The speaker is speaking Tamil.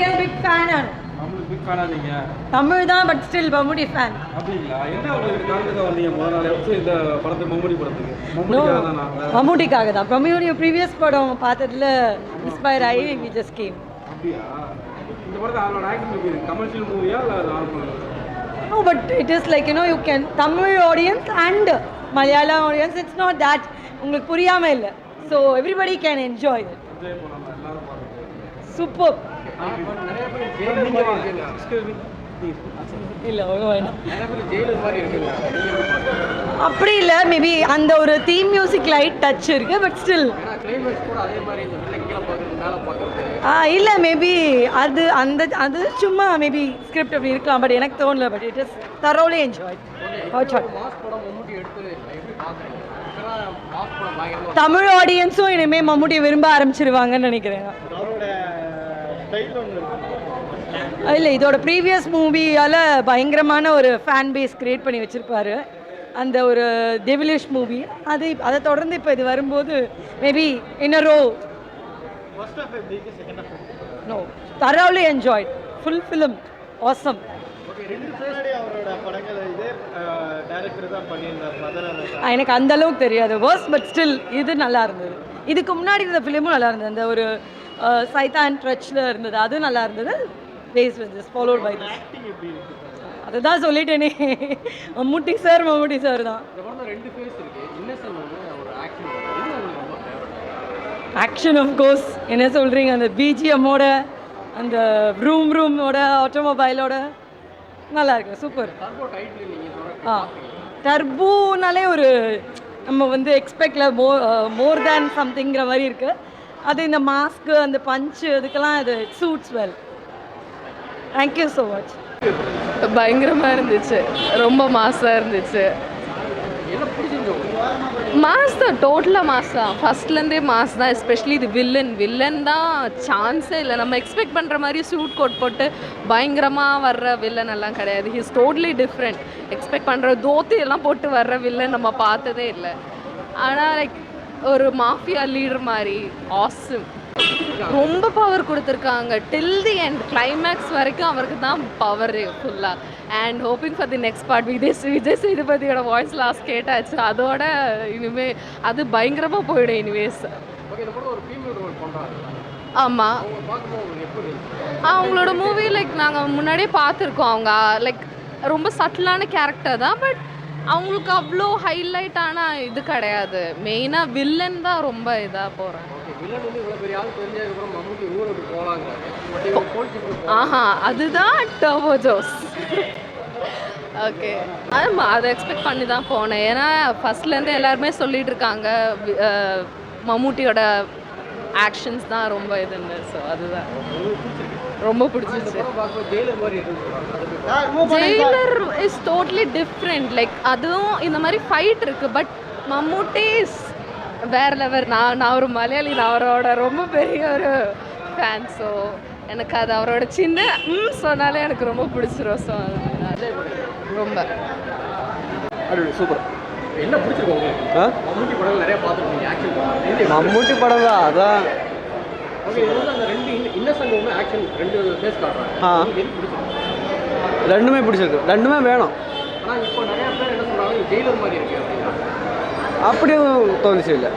மம்முட்டியால் பிக் ஃபேன் நம்மளுக்கு பிக் ஃபேனா நீங்க? தமிழ் தான் பட் ஸ்டில் மம்முட்டி ஃபேன் அப்படிங்களா? என்ன உங்களுக்கு காரணத்துக்காக வந்தீங்க முதல் நாள் எப்போ இந்த படத்துக்கு மம்முடி படத்துக்கு? மம்முடிக்காக தானா? மம்முட்டிக்காக தான். மம்முடியோட ப்ரீவியஸ் படம் பார்த்ததுல இன்ஸ்பயர் ஆகி வி ஜஸ்ட் கேம் அப்படியா? இந்த படத்தை அவரோட ஆக்டிங் எப்படி கமர்ஷியல் மூவியா இல்லை normal No, but it is like, you know, you can, Tamil audience and Malayalam audience, it's not that, உங்களுக்கு புரியாம இல்லை. So everybody can enjoy super அப்படி இல்லை மேபி அந்த ஒரு தீம் மியூசிக் லைட் டச் இருக்கு பட் ஸ்டில் ஆ இல்லை மேபி அது அந்த அது சும்மா மேபி ஸ்கிரிப்ட் அப்படி இருக்கலாம் பட் எனக்கு தோணல but it is thoroughly enjoy Tamil ஆடியன்ஸும் இனிமேல் மம்முட்டியை விரும்ப ஆரம்பிச்சிருவாங்கன்னு நினைக்கிறேன். இல்லை இதோட ப்ரீவியஸ் மூவியால் பயங்கரமான ஒரு ஃபேன் பேஸ் கிரியேட் பண்ணி வச்சுருப்பாரு. அந்த ஒரு டெவிலிஷ் மூவி அது அதை தொடர்ந்து இப்போ இது வரும்போது maybe second half no thoroughly enjoy full film awesome எனக்கு அந்த அளவுக்கு தெரியாது. வர்ஸ் பட் ஸ்டில் இது நல்லா இருந்தது. இதுக்கு முன்னாடி இருந்த ஃபிலிமும் நல்லா இருந்தது. அந்த ஒரு சைதான் ட்ரச்சில் இருந்தது. அது நல்லா இருந்தது. Base this followed by this அதுதான் சொல்லிட்டேனே. மம்முட்டி சார் மம்முட்டி சார் தான். ஆக்ஷன் ஆஃப் கோர்ஸ் என்ன சொல்கிறீங்க அந்த பிஜிஎம்மோட அந்த ரூம் ரூமோட ஆட்டோமொபைலோட நல்லா இருக்கு. சூப்பர் ஆ. டர்போனாலே ஒரு நம்ம வந்து எக்ஸ்பெக்ட்ல மோர் மோர் தேன் சம்திங்கிற மாதிரி இருக்குது அது இந்த மாஸ்க்கு அந்த பஞ்சு அதுக்கெல்லாம் இது suits well thank you so much பயங்கரமாக இருந்துச்சு. ரொம்ப மாஸாக இருந்துச்சு. மாஸ் தான் டோட்டலாக மாஸ் தான். ஃபஸ்ட்லேருந்தே மாஸ் தான் எஸ்பெஷலி இது வில்லன் வில்லன் தான் சான்ஸே இல்லை. நம்ம எக்ஸ்பெக்ட் பண்ணுற மாதிரி சூட் கோட் போட்டு பயங்கரமாக வர்ற வில்லன் எல்லாம் கிடையாது. ஹிஸ் டோட்டலி டிஃப்ரெண்ட் எக்ஸ்பெக்ட் பண்ணுற தோத்தி எல்லாம் போட்டு வர்ற வில்லன் நம்ம பார்த்ததே இல்லை. ஆனால் லைக் ஒரு மாஃபியா லீடர் மாதிரி. ஆசம் ரொம்ப பவர் கொடுத்துருக்காங்க. டில் தி எண்ட் கிளைமேக்ஸ் வரைக்கும் அவருக்கு தான் பவர் ஃபுல்லாக and hoping for the next part Vijay Vijay சேதுபதியோட voice last கேட்டாச்சு. அதோட இனிமே அது பயங்கரமாக போயிடும் இனிவேஸ் ஆமாம் அவங்களோட மூவி லைக் நாங்கள் முன்னாடியே பார்த்துருக்கோம் அவங்க. லைக் ரொம்ப சட்டிலான கேரக்டர் தான் பட் அவங்களுக்கு அவ்வளோ ஹைலைட்டான இது கிடையாது. மெயினாக வில்லன் தான் ரொம்ப இதாக இவங்க போலீஸ் ஆஹா அதுதான் டர்போ ஜோஸ் ஓகே ஆமாம் அதை எக்ஸ்பெக்ட் பண்ணி தான் போனேன். ஏன்னா ஃபஸ்ட்லேருந்து எல்லாருமே சொல்லிட்டு இருக்காங்க மம்முட்டியோட ஆக்ஷன்ஸ் தான் ரொம்ப இதுன்னு ஸோ அதுதான். ரொம்ப பிடிச்சிருச்சு. Jailer is totally different like அதுவும் இந்த மாதிரி ஃபைட் இருக்கு பட் மம்மூட்டி இஸ் வேற லெவல் நான் நான் ஒரு மலையாளி நான் அவரோட ரொம்ப பெரிய ஒரு ஃபேன் ஸோ எனக்கு அது அவரோட சின்ன ம் சொன்னாலே எனக்கு ரொம்ப பிடிச்சிரும் ஸோ ரொம்ப. சூப்பர். மம்முட்டி படம். தான் அதான். ரெண்டுமே பிடிச்சிருக்கு. ரெண்டுமே வேணும். ஆனால் இப்போ நிறைய பேர் என்ன சொல்கிறாங்க ஜெயிலர் மாதிரி இருக்கு அப்படின்னா. அப்படியும் தோணுச்சு இல்லை.